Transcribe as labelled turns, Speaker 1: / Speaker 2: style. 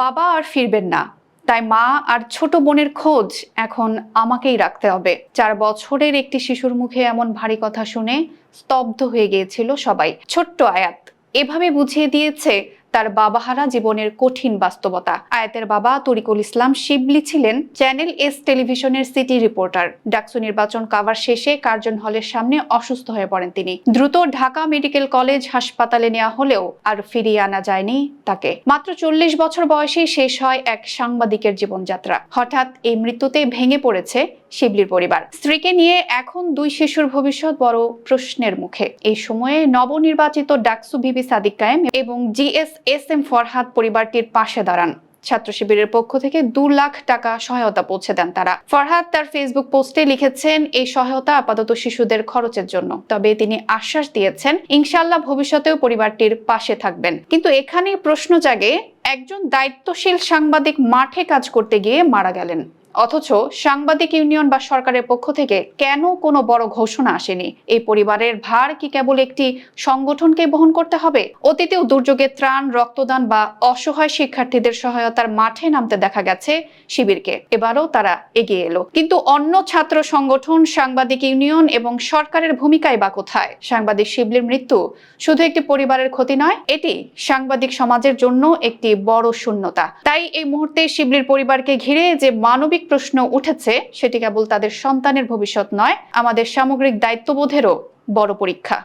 Speaker 1: বাবা আর ফিরবেন না। তাই মা আর ছোট বোনের খোঁজ এখন আমাকেই রাখতে হবে। চার বছরের একটি শিশুর মুখে এমন ভারী কথা শুনে স্তব্ধ হয়ে গিয়েছিল সবাই। ছোট্ট আয়াত। এভাবে বুঝিয়ে দিয়েছে তার বাবাহারা জীবনের কঠিন বাস্তবতা। আয়াতের বাবা তরিকুল ইসলাম শিবলি ছিলেন চ্যানেল এস টেলিভিশনের সিটি রিপোর্টার। ডাকসু নির্বাচন কাভার শেষে কার্জন হলের সামনে অসুস্থ হয়ে পড়েন তিনি। দ্রুত ঢাকা মেডিকেল কলেজ হাসপাতালে নেওয়া হলেও আর ফিরিয়ে আনা যায়নি তাকে। মাত্র চল্লিশ বছর বয়সেই শেষ হয় এক সাংবাদিকের জীবনযাত্রা। হঠাৎ এই মৃত্যুতে ভেঙে পড়েছে শিবলির পরিবার। স্ত্রীকে নিয়ে এখন দুই শিশুর ভবিষ্যৎ বড় প্রশ্নের মুখে। এই সময়ে নবনির্বাচিত ডাকসু বিবি সাদিক কায়েম এবং জিএস এস এম ফরহাদ পরিবারটির পাশে দাঁড়ান। ছাত্র শিবিরের পক্ষ থেকে দু লাখ টাকা সহায়তা পৌঁছে দেন তারা। ফরহাদ তার ফেসবুক পোস্টে লিখেছেন, এই সহায়তা আপাতত শিশুদের খরচের জন্য। তবে তিনি আশ্বাস দিয়েছেন ইনশাল্লাহ ভবিষ্যতেও পরিবারটির পাশে থাকবেন। কিন্তু এখানে প্রশ্ন জাগে, একজন দায়িত্বশীল সাংবাদিক মাঠে কাজ করতে গিয়ে মারা গেলেন। অথচ সাংবাদিক ইউনিয়ন বা সরকারের পক্ষ থেকে কেন কোনো বড় ঘোষণা আসেনি? এই পরিবারের ভার কি কেবল একটি সংগঠনকে বহন করতে হবে? অতীতেও দুর্যোগে ত্রাণ, রক্তদান বা অসহায় শিক্ষার্থীদের সহায়তার মাঠে নামতে দেখা গেছে শিবিরকে। এবারও তারা এগিয়ে এলো। কিন্তু অন্য ছাত্র সংগঠন, সাংবাদিক ইউনিয়ন এবং সরকারের ভূমিকায় বা কোথায়? সাংবাদিক শিবলির মৃত্যু শুধু একটি পরিবারের ক্ষতি নয়, এটি সাংবাদিক সমাজের জন্য একটি বড় শূন্যতা। তাই এই মুহূর্তে শিবলির পরিবারকে ঘিরে যে মানবিক প্রশ্ন উঠেছে সেটি কেবল তাদের সন্তানের ভবিষ্যৎ নয় আমাদের সামগ্রিক দায়িত্ববোধেরও বড় পরীক্ষা।